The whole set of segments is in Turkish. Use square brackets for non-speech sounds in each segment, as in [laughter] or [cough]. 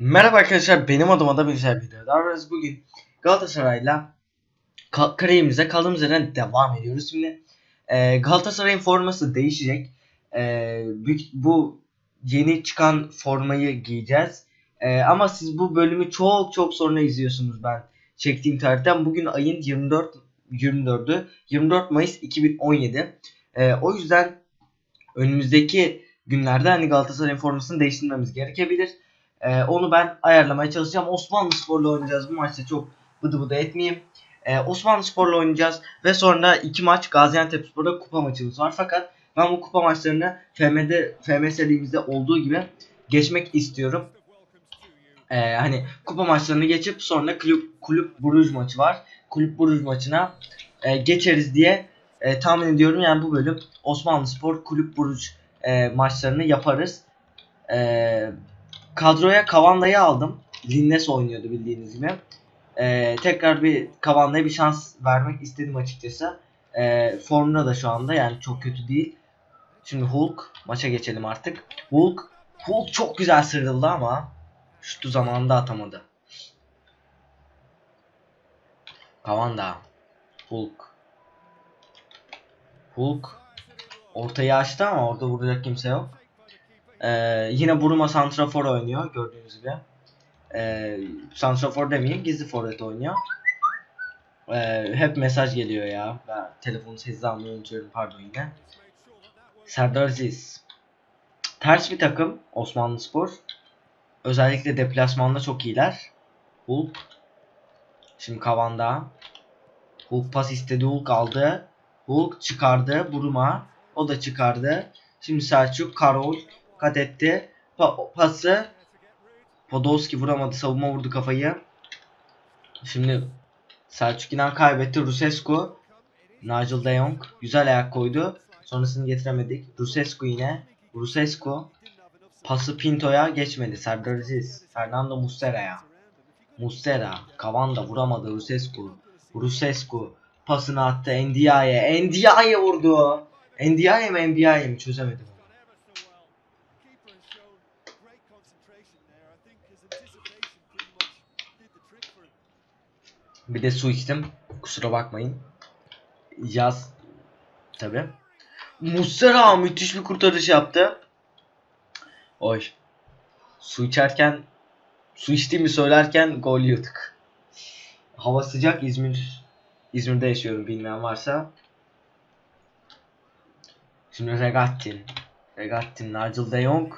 Merhaba arkadaşlar benim adıma da bilgisayar video. Daha biz bugün Galatasaray'la ka kariyerimize kaldığımız yerden devam ediyoruz. Şimdi e, Galatasaray'ın forması değişecek. E, bu yeni çıkan formayı giyeceğiz. E, ama siz bu bölümü çok çok sonra izliyorsunuz ben çektiğim tarihten. Bugün ayın 24 24'ü 24 Mayıs 2017. E, o yüzden önümüzdeki günlerde hani Galatasaray'ın formasını değiştirmemiz gerekebilir. Ee, onu ben ayarlamaya çalışacağım. Osmanlı Spor'la oynayacağız bu maçta çok bıdı bıdı etmeyeyim. Ee, Osmanlı Spor'la oynayacağız ve sonra iki maç Gaziantep Spor'da kupa maçımız var. Fakat ben bu kupa maçlarını FM'de FM serimizde olduğu gibi geçmek istiyorum. Ee, hani kupa maçlarını geçip sonra kulüp kulüp Bruges maçı var. Kulüp Bruges maçına e, geçeriz diye e, tahmin ediyorum. Yani bu bölüm Osmanlı Spor Kulüp Bruges e, maçlarını yaparız. Eee kadroya Kavanda'yı aldım. Linnes oynuyordu bildiğiniz gibi. Ee, tekrar bir Kavanda'ya bir şans vermek istedim açıkçası. Ee, formda da şu anda yani çok kötü değil. Şimdi Hulk maça geçelim artık. Hulk Hulk çok güzel sıyrıldı ama şutu zamanında atamadı. Kavanda Hulk Hulk ortayı açtı ama orada vuracak kimse yok. Ee, yine Buruma Santrafor oynuyor gördüğünüz gibi. Ee, Santrafor demeyeyim gizli forvet oynuyor. Ee, hep mesaj geliyor ya. Ben telefonu sessiz almayı unutuyorum pardon yine. Serdar Aziz. Ters bir takım Osmanlı Spor. Özellikle deplasmanda çok iyiler. Hulk. Şimdi Kavanda. Hulk pas istedi Hulk aldı. Hulk çıkardı Buruma. O da çıkardı. Şimdi Selçuk, Karol, kat etti. Pa pası Podolski vuramadı. Savunma vurdu kafayı. Şimdi Selçuk İnan kaybetti. Rusescu Nigel de Jong güzel ayak koydu. Sonrasını getiremedik. Rusescu yine. Rusescu pası Pinto'ya geçmedi. Serdar Aziz. Fernando Muslera'ya. Muslera. Kavanda vuramadı. Rusescu. Rusescu pasını attı. Ndiaye. Ndiaye vurdu. Ndiaye mi Ndiaye mi çözemedim. Bir de su içtim. Kusura bakmayın. Yaz. Tabi. Muslera müthiş bir kurtarış yaptı. Oy. Su içerken su içtiğimi söylerken gol yiyorduk. Hava sıcak İzmir İzmir'de yaşıyorum bilmeyen varsa. Şimdi Regattin. Regattin, Nigel de Jong.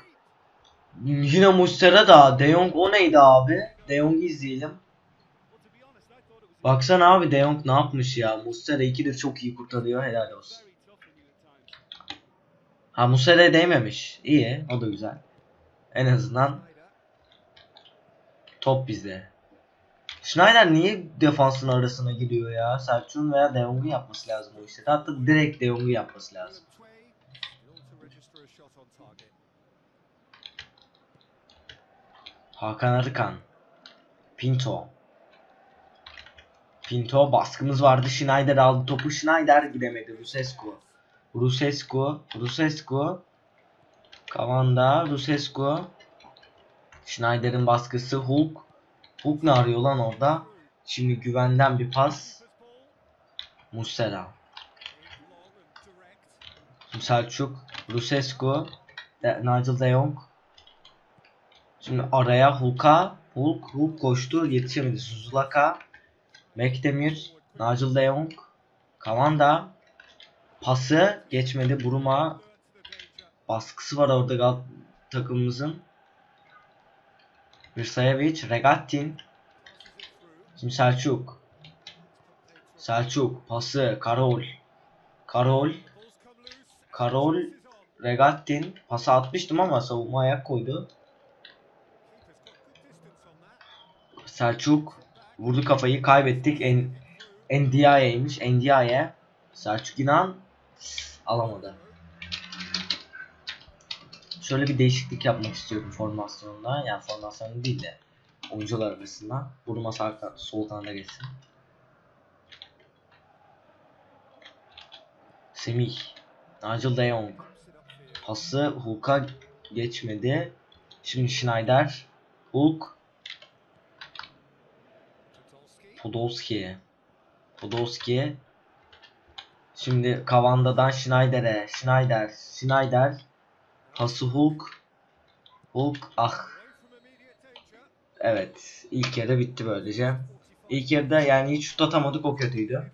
Yine Muslera da. De Jong o neydi abi? De Jong'u izleyelim. Baksana abi De Jong ne yapmış ya. Muslera ikidir çok iyi kurtarıyor. Helal olsun. Ha Muslera'ya değmemiş. İyi. O da güzel. En azından top bizde. Schneider niye defansın arasına giriyor ya? Selçuk'un veya De Jong'u yapması lazım o işte. Hatta direkt De Jong'u yapması lazım. Hakan Arıkan. Pinto. Pinto baskımız vardı. Schneider aldı topu. Schneider gidemedi. Rusescu. Rusescu. Rusescu. Kavanda. Rusescu. Schneider'in baskısı. Hulk. Hulk ne arıyor lan orada? Şimdi güvenden bir pas. Muslera. Selçuk. Rusescu. De Nigel de Jong. Şimdi araya Hulk'a Hulk Hulk koştu yetişemedi. Suzulaka Mekdemir Nigel de Jong Kavanda pası geçmedi Buruma baskısı var orada gal takımımızın. Virsayevic Regattin Şimdi Selçuk. Selçuk pası Karol. Karol. Karol Regattin pası atmıştım ama savunma ayak koydu. Selçuk vurdu kafayı kaybettik. En Ndiaye'ymiş. Ndiaye. Selçuk İnan alamadı. Şöyle bir değişiklik yapmak istiyorum formasyonda. Yani formasyonu değil de oyuncular arasında. Buruma sağ sol kanada geçsin. Semih. Nigel de Jong. Pası Hulk'a geçmedi. Şimdi Schneider. Hulk. Podolski. Podolski. Şimdi Kavanda'dan Schneider'e. Schneider. Schneider. Pası Hulk. Hulk. Ah. Evet. ilk yarı bitti böylece. İlk yarıda yani hiç şut atamadık o kötüydü.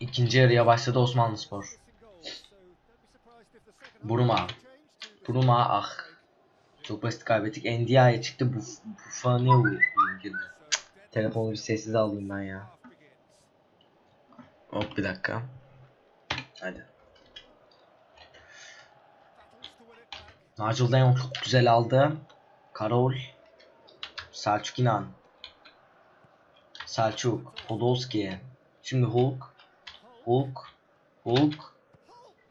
İkinci yarıya başladı Osmanlı Spor. Buruma. Buruma ah. Çok basit kaybettik. Ndiaye çıktı. Bu Buffon girdi. Telefonu bir sessiz alayım ben ya. Hop bir dakika. Hadi. Nigel Dayon çok güzel aldı. Karol. Selçuk İnan. Selçuk. Podolski. Şimdi Hulk. Hulk. Hulk.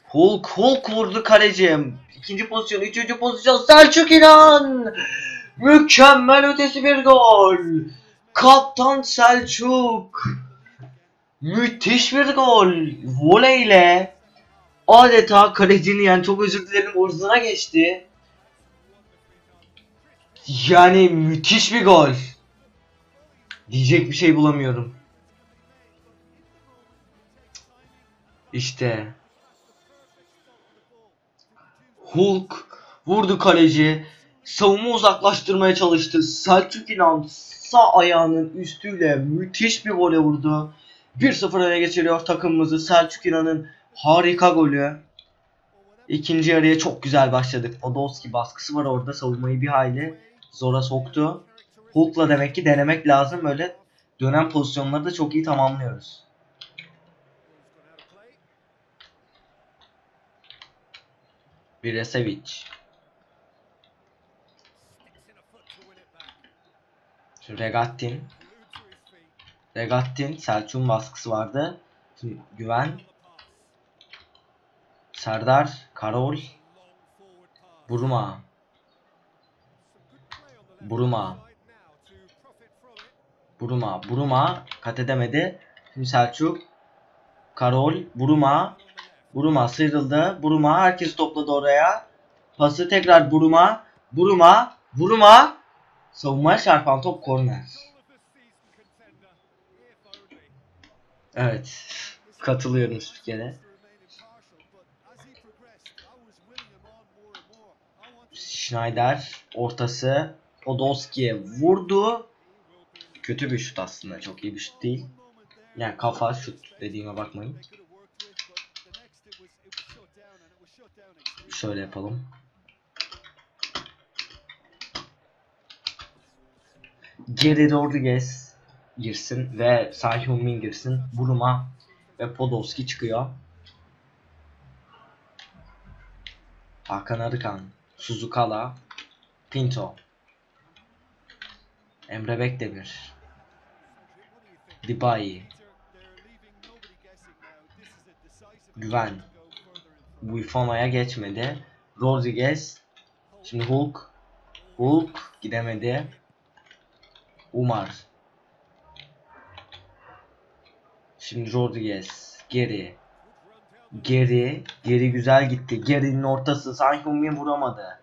Hulk. Hulk vurdu kalecim. İkinci pozisyon. Üçüncü pozisyon. Selçuk İnan. Mükemmel ötesi bir gol. Kaptan Selçuk. Müthiş bir gol. Voleyle adeta kalecinin yani çok özür dilerim orzuna geçti. Yani müthiş bir gol. Diyecek bir şey bulamıyorum. İşte. Hulk vurdu kaleci. Savunma uzaklaştırmaya çalıştı. Selçuk İnan sağ ayağının üstüyle müthiş bir gole vurdu. 1-0 öne geçiriyor takımımızı. Selçuk İnan'ın harika golü. İkinci yarıya çok güzel başladık. Podolski baskısı var orada. Savunmayı bir hayli zora soktu. Hulk'la demek ki denemek lazım. Böyle dönem pozisyonları da çok iyi tamamlıyoruz. Biresevic. Şimdi Regattin. Regattin. Selçuk'un baskısı vardı. Şimdi Güven. Serdar. Karol. Buruma. Buruma. Buruma. Buruma. Kat edemedi. Şimdi Selçuk. Karol. Buruma. Buruma sıyrıldı. Buruma. Herkes topladı oraya. Pası tekrar Buruma. Buruma. Buruma. Savunmaya çarpan top korner. Evet. Katılıyorum spikere. Schneider ortası Podolski'ye vurdu. Kötü bir şut aslında. Çok iyi bir şut değil. Yani kafa şut dediğime bakmayın. Şöyle yapalım. Geri Rodriguez girsin ve Sahih Min girsin. Buruma ve Podolski çıkıyor. Hakan Arıkan, Suzukala, Pinto, Emre Bekdemir, Dibayi, Güven, Buifona'ya geçmedi. Rodriguez, şimdi Hulk, Hulk gidemedi. Umar, Şimdi Rodriguez geri. Geri. Geri güzel gitti. Gerinin ortası. Sanki Min vuramadı.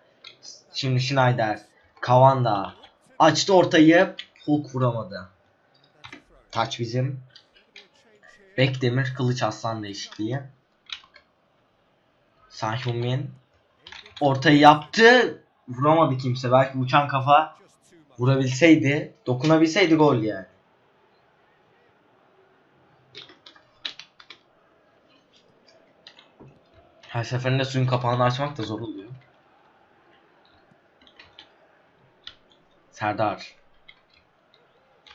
Şimdi Schneider. Kavanda. Açtı ortayı. Hulk vuramadı. Taç bizim. Bekdemir Kılıç Aslan değişikliği. Sanki Min ortayı yaptı. Vuramadı kimse. Belki uçan kafa vurabilseydi, dokunabilseydi gol yani. Her seferinde suyun kapağını açmak da zor oluyor. Serdar.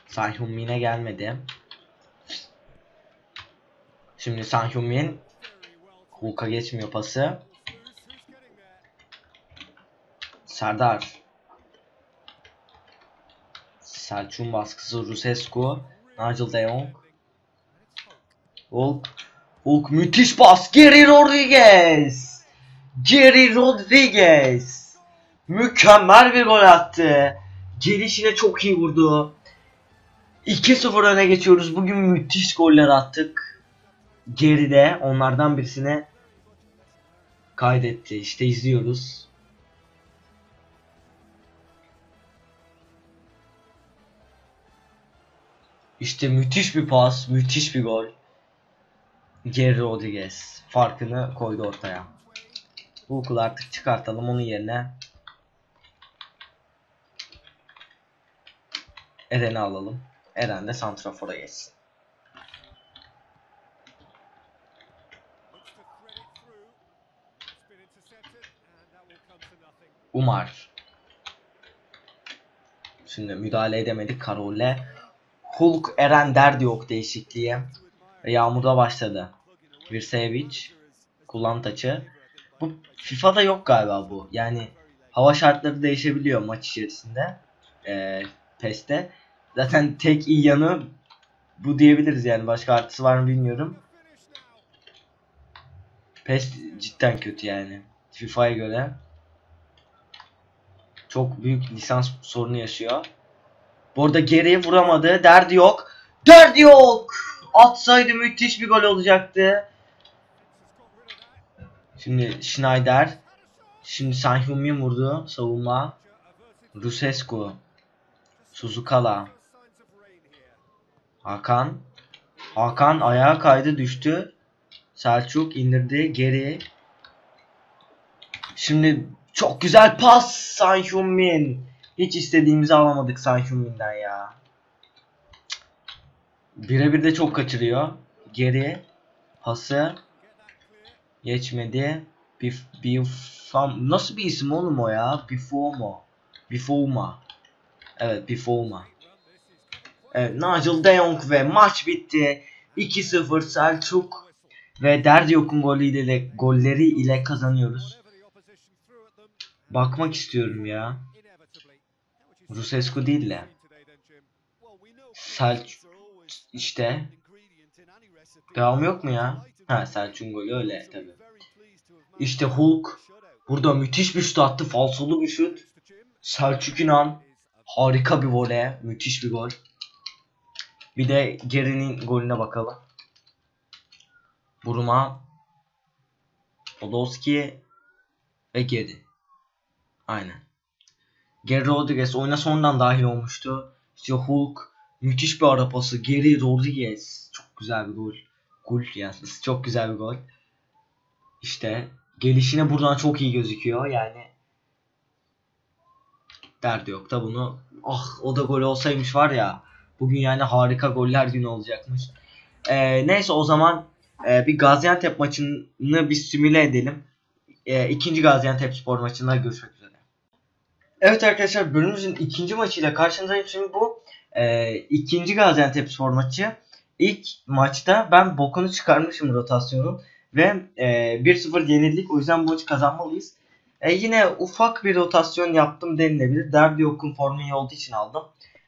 Sanhyun Min'e gelmedi. Şimdi Sanhyun Min Hulk'a geçmiyor pası. Serdar. Selçuk'un baskısı Rusescu. Nigel de Jong. Hulk. Hulk müthiş pas. Geri Rodriguez. Geri Rodriguez. Mükemmel bir gol attı. Gelişine çok iyi vurdu. 2-0 öne geçiyoruz. Bugün müthiş goller attık. Geride onlardan birisine Kaydetti. İşte izliyoruz. İşte müthiş bir pas, müthiş bir gol. Geri Rodriguez farkını koydu ortaya. Hulk'u artık çıkartalım onun yerine. Eren'i alalım. Eren de Santrafor'a geçsin. Umar. Şimdi müdahale edemedik Karol'le. Hulk Eren derdi yok değişikliğe. Yağmur'da başladı. Virsevic. Kullan taçı. Bu FIFA'da yok galiba bu. Yani hava şartları değişebiliyor maç içerisinde. Ee, PES'te. Zaten tek iyi yanı bu diyebiliriz yani. Başka artısı var mı bilmiyorum. PES cidden kötü yani. FIFA'ya göre. Çok büyük lisans sorunu yaşıyor. Bu arada geriye vuramadı. Derdi yok. Derdi yok. Atsaydı müthiş bir gol olacaktı. Şimdi Schneider. Şimdi San Heung-min vurdu. Savunma. Rusescu. Suzukala. Hakan. Hakan ayağa kaydı düştü. Selçuk indirdi geri. Şimdi çok güzel pas San Heung-min. Hiç istediğimizi alamadık San Heung-min'den ya. Birebir de çok kaçırıyor. Geri. Pası. Geçmedi. Bif, Bifam nasıl bir isim oğlum o ya? Bifomo. Bifoma. Evet Bifoma. Evet Nigel de Jong ve maç bitti. 2-0 Selçuk ve Derdiyok'un golüyle golleri ile kazanıyoruz. Bakmak istiyorum ya. Rusescu değil de. Selçuk işte. Devam yok mu ya? Ha Selçuk'un golü öyle tabi. İşte Hulk. Burada müthiş bir şut attı. Falsolu bir şut. Selçuk İnan. Harika bir voley. Müthiş bir gol. Bir de Geri'nin golüne bakalım. Buruma. Podolski. Ve Geri. Aynen. Geri Rodriguez oyuna sonradan dahil olmuştu. İşte Hulk. Müthiş bir ara pası. Geri Rodriguez. Çok güzel bir gol. Gol yalnız. Çok güzel bir gol. İşte gelişine buradan çok iyi gözüküyor. Yani derdi yok da bunu ah o da gol olsaymış var ya bugün yani harika goller günü olacakmış. Ee, neyse o zaman e, bir Gaziantep maçını bir simüle edelim. E, ikinci Gaziantep spor maçında görüşmek üzere. Evet arkadaşlar bölümümüzün ikinci maçıyla karşınızdayım. Şimdi bu e, ikinci Gaziantep spor maçı. İlk maçta ben bokunu çıkarmışım rotasyonun ve e, 1-0 yenildik. O yüzden bu maçı kazanmalıyız. E, yine ufak bir rotasyon yaptım denilebilir. Derbi Yok'un formu iyi olduğu için aldım.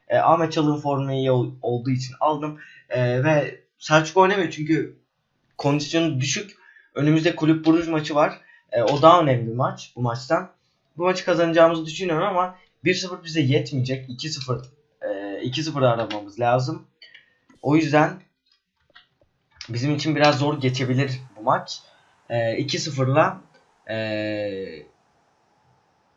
E, Ahmet Çalık'ın formu iyi ol, olduğu için aldım. E, ve Selçuk oynamıyor çünkü kondisyonu düşük. Önümüzde Kulüp Buruj maçı var. E, o daha önemli bir maç bu maçtan. Bu maçı kazanacağımızı düşünüyorum ama 1-0 bize yetmeyecek. 2-0 e, 2-0 aramamız lazım. O yüzden bizim için biraz zor geçebilir bu maç. E, 2-0'la e,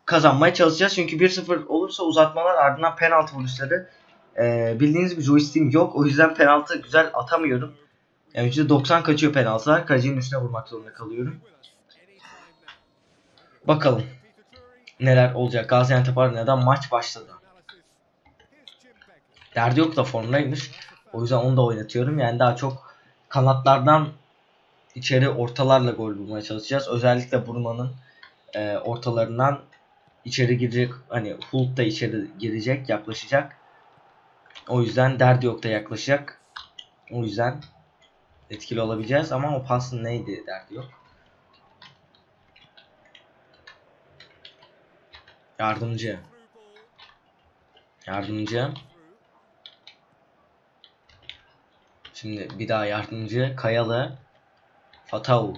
kazanmaya çalışacağız. Çünkü 1-0 olursa uzatmalar ardından penaltı vuruşları. E, bildiğiniz gibi joystick'im yok. O yüzden penaltı güzel atamıyorum. Yani %90 kaçıyor penaltılar. Kalecinin üstüne vurmak zorunda kalıyorum. Bakalım neler olacak. Gaziantep Arena'da maç başladı. Derdi yok da formdaymış. O yüzden onu da oynatıyorum. Yani daha çok kanatlardan içeri ortalarla gol bulmaya çalışacağız. Özellikle Burman'ın e, ortalarından içeri girecek. Hani Hulk da içeri girecek, yaklaşacak. O yüzden derdi yok da yaklaşacak. O yüzden etkili olabileceğiz ama o pasın neydi derdi yok. Yardımcı. Yardımcı. Şimdi bir daha yardımcı. Kayalı. Fatau.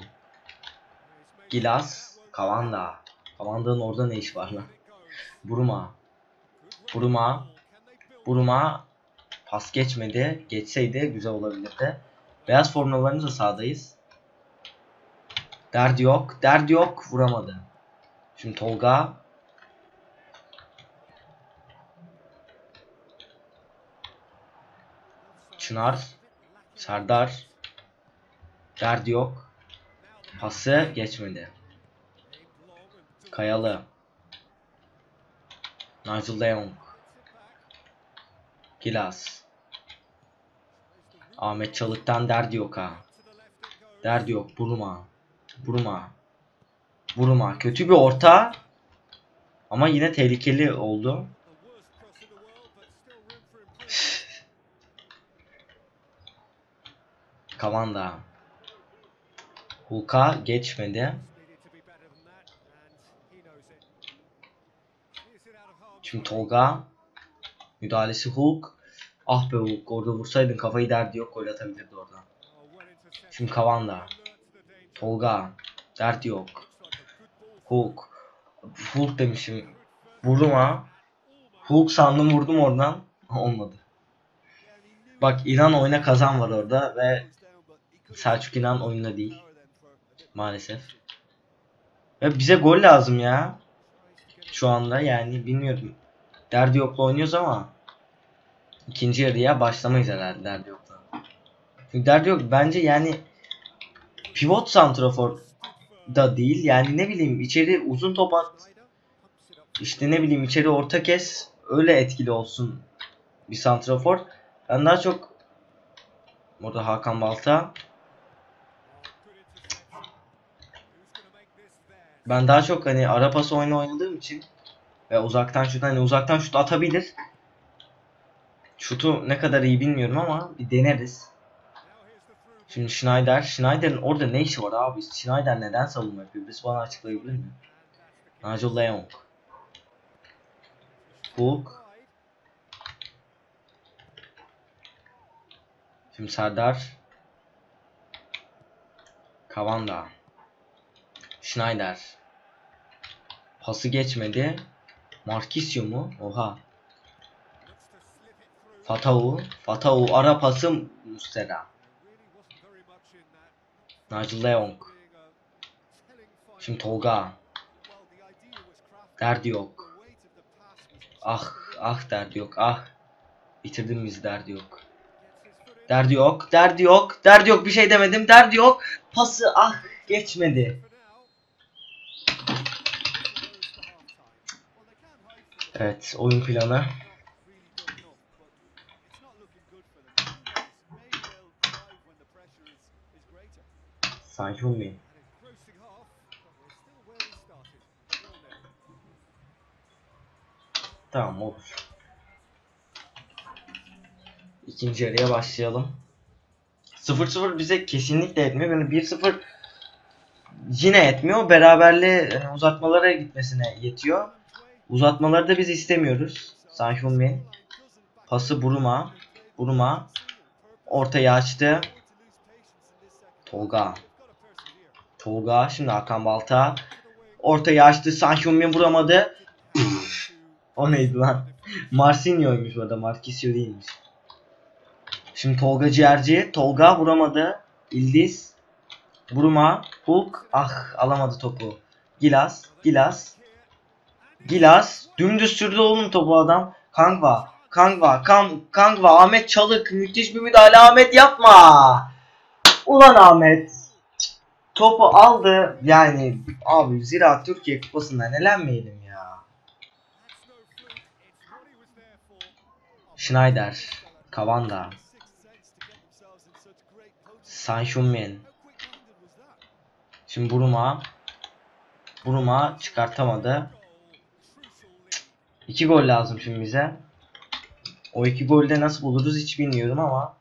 Gilas. Kavanda. Kavanda'nın orada ne iş var lan? Buruma. Buruma. Buruma. Pas geçmedi. Geçseydi güzel olabilirdi. Beyaz formalarımızla sahadayız. Derdi yok. Derdi yok. Vuramadı. Şimdi Tolga. Çınar. Serdar. Derdi yok. Pası geçmedi. Kayalı. Nigel de Jong. Gilas. Ahmet Çalık'tan derdi yok ha. Derdi yok. Buruma. Buruma. Buruma. Kötü bir orta. Ama yine tehlikeli oldu. Kavanda. Hulk'a geçmedi. Şimdi Tolga. Müdahalesi Hulk. Ah be Hulk orada vursaydın kafayı derdi yok gol atabilirdi oradan. Şimdi Kavanda. Tolga. Derdi yok. Hulk. Hulk demişim. Vurdum ha. Hulk sandım vurdum oradan. [laughs] Olmadı. Bak İnan oyuna kazan var orada ve Selçuk İnan oyunda değil. Maalesef. Ya bize gol lazım ya. Şu anda yani bilmiyorum. Derdi yokla oynuyoruz ama ikinci yarıya başlamayız herhalde derdi yokla. Çünkü derdi yok bence yani pivot santrafor da değil yani ne bileyim içeri uzun top at işte ne bileyim içeri orta kes öyle etkili olsun bir santrafor. Ben daha çok burada Hakan Balta ben daha çok hani ara pas oyunu oynadığım için ve uzaktan şut hani uzaktan şut atabilir. Şutu ne kadar iyi bilmiyorum ama bir deneriz. Şimdi Schneider. Schneider'in orada ne işi var abi? Schneider neden savunma yapıyor? Birisi bana açıklayabilir mi? Nigel de Jong. Hulk. Şimdi Serdar. Kavanda. Schneider. Pası geçmedi. Marquisio mu? Oha. Fatau. Fatau ara pası Mustera. Nigel de Jong. Şimdi Tolga. Derdi yok. Ah ah derdi yok ah. Bitirdin bizi derdi yok. Derdi yok. Derdi yok. Derdi yok bir şey demedim. Derdi yok. Pası ah geçmedi. Evet oyun planı. Sanchun mi? Tamam olur. İkinci yarıya başlayalım. 0-0 bize kesinlikle etmiyor. Yani 1-0 yine etmiyor. Beraberliğe yani uzatmalara gitmesine yetiyor. Uzatmaları da biz istemiyoruz. Sanchun Min. Pası Buruma. Buruma. Ortaya açtı. Tolga. Tolga. Şimdi Hakan Balta. Ortaya açtı. Sanchun Min vuramadı. o neydi lan? Marcinho'ymuş bu arada. Marquisio değilmiş. Şimdi Tolga Ciğerci. Tolga vuramadı. İldiz. Buruma. Hulk. Ah alamadı topu. Gilas. Gilas. Gilas. Dümdüz sürdü oğlum topu adam. Kangva. Kangva. Kan Kangva. Ahmet Çalık. Müthiş bir müdahale. Ahmet yapma. Ulan Ahmet. Topu aldı. Yani abi Zira Türkiye kupasından elenmeyelim ya. Schneider. Kavanda. Sanchun Min. Şimdi Buruma. Buruma çıkartamadı. İki gol lazım şimdi bize. O iki golde nasıl buluruz hiç bilmiyorum ama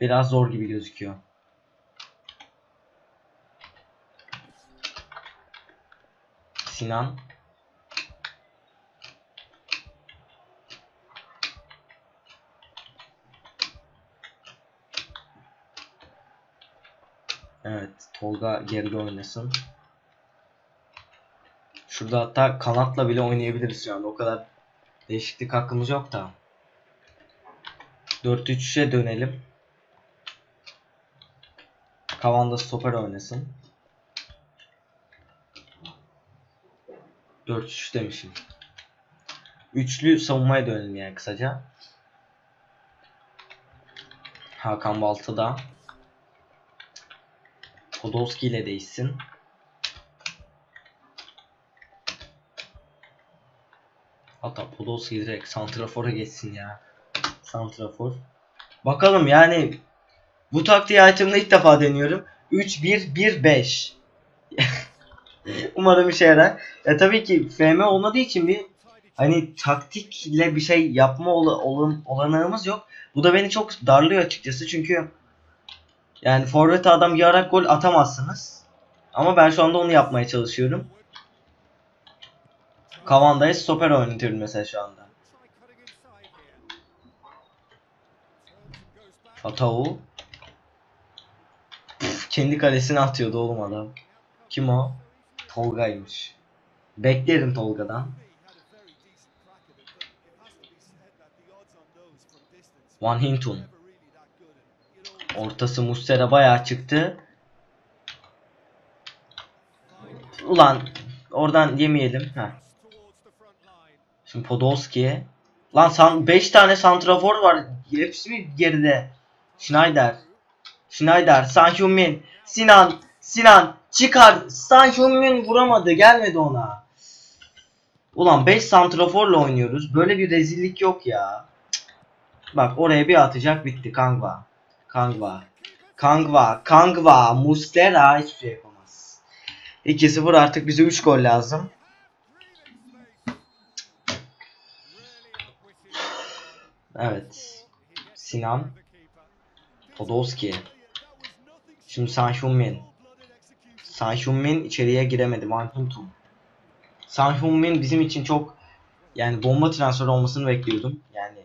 biraz zor gibi gözüküyor. Sinan Evet, Tolga geride oynasın. Şurada hatta kanatla bile oynayabiliriz anda. O kadar değişiklik hakkımız yok da. 4-3'e dönelim. Kavanda stoper oynasın. 4-3 demişim. Üçlü savunmaya dönelim yani kısaca. Hakan Baltı'da. Podolski ile değişsin. Hatta Podolski direkt Santrafor'a geçsin ya. Santrafor. Bakalım yani bu taktiği hayatımda ilk defa deniyorum. 3-1-1-5. [laughs] Umarım işe yarar. Ya tabii ki FM olmadığı için bir hani taktikle bir şey yapma ol olan olanağımız yok. Bu da beni çok darlıyor açıkçası çünkü yani forvet adam yarak gol atamazsınız. Ama ben şu anda onu yapmaya çalışıyorum. Kavanda'ya stoper oynatıyorum mesela şu anda. Fatau. Püf, kendi kalesine atıyordu oğlum adam. Kim o? Tolga'ymış. Beklerim Tolga'dan. Van Hinton. Ortası Mustera bayağı çıktı. Ulan oradan yemeyelim. Heh. Şimdi Podolski. Lan san 5 tane santrafor var. Hepsi mi geride? Schneider. Schneider. San Heung-min. Sinan. Sinan. Çıkar. San Heung-min vuramadı. Gelmedi ona. Ulan 5 santraforla oynuyoruz. Böyle bir rezillik yok ya. Bak oraya bir atacak bitti Kangva. Kangva. Kangva. Kangva. Mustera hiçbir şey yapamaz. 2-0 artık bize 3 gol lazım. Evet. Sinan. Podolski. Şimdi San Heung-min. San Heung-min içeriye giremedi. Van Hinton. San Heung-min bizim için çok yani bomba transferi olmasını bekliyordum. Yani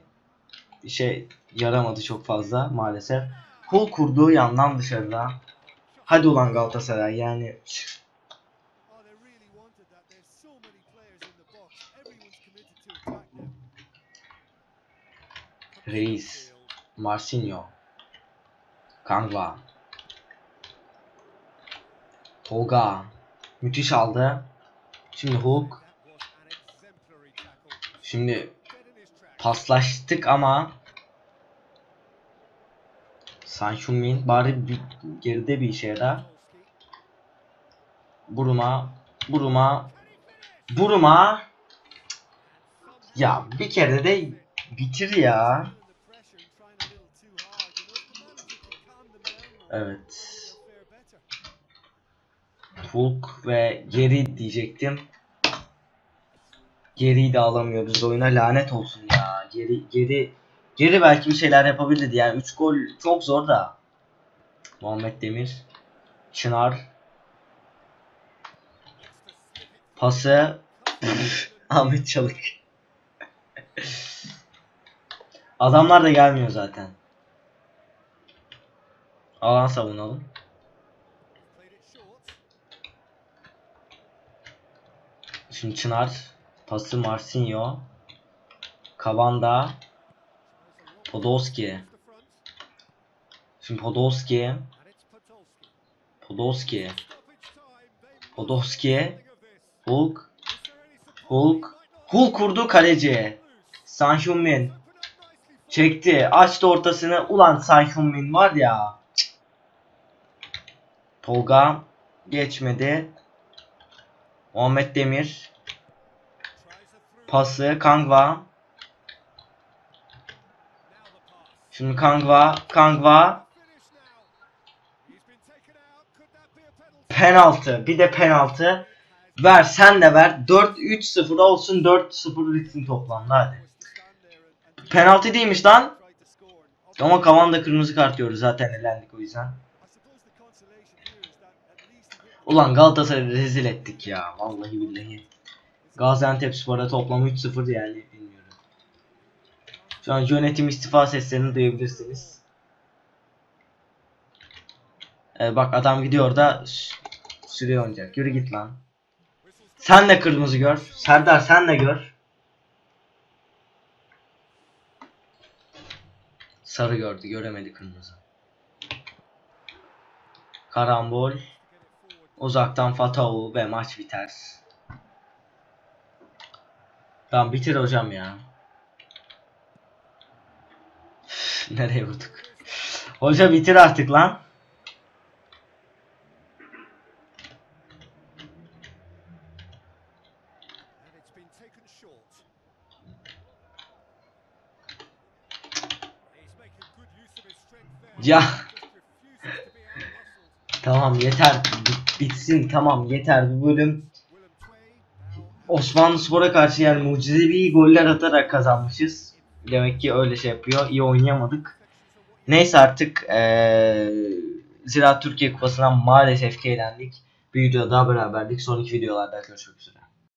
bir şey yaramadı çok fazla maalesef. Kol kurduğu yandan dışarıda. Hadi ulan Galatasaray yani. Reis. Marcinho. Kangva. Tolga. Müthiş aldı. Şimdi Hulk. Şimdi paslaştık ama San Heung-min bari bir, geride bir işe yarar. Buruma, Buruma, Buruma. Ya bir kere de bitir ya. Evet. Hulk ve geri diyecektim. Geriyi de alamıyoruz. Oyuna lanet olsun ya. Geri geri geri belki bir şeyler yapabilirdi. Yani 3 gol çok zor da. Muhammed Demir, Çınar pası [laughs] Ahmet Çalık. [laughs] Adamlar da gelmiyor zaten. Alan savunalım. Şimdi Çınar pası Marcinho Kavanda Podolski Şimdi Podolski Podolski Podolski Hulk Hulk Hulk kurdu kaleci San Heung-min çekti. Açtı ortasını. Ulan San Heung-min var ya. Tolga geçmedi. Muhammed Demir. Pası Kangva Şimdi Kangva Kangva penaltı. Bir de penaltı. Ver sen de ver. 4-3-0 olsun. 4-0 bitsin toplamda hadi penaltı değilmiş lan ama Kavan'da kırmızı kart yiyoruz zaten elendik o yüzden Ulan Galatasaray'ı rezil ettik ya vallahi billahi Gaziantep Spor'a toplam 3-0 yani bilmiyorum. Şu an yönetim istifa seslerini duyabilirsiniz. Ee, bak adam gidiyor da sürüyor oynayacak. Yürü git lan. Sen de kırmızı gör. Serdar sen de gör. Sarı gördü. Göremedi kırmızı. Karambol. Uzaktan Fatau ve maç biter. Tamam bitir hocam ya. Nereye vurduk? Hoca bitir artık lan. Ya tamam yeter. Bit- bitsin tamam yeter bu bölüm. Osmanlı Spor'a karşı yani mucizevi goller atarak kazanmışız. Demek ki öyle şey yapıyor. İyi oynayamadık. Neyse artık eee Ziraat Türkiye Kupası'ndan maalesef ki eğlendik. Bir videoda daha beraberdik. Sonraki videolarda görüşmek üzere.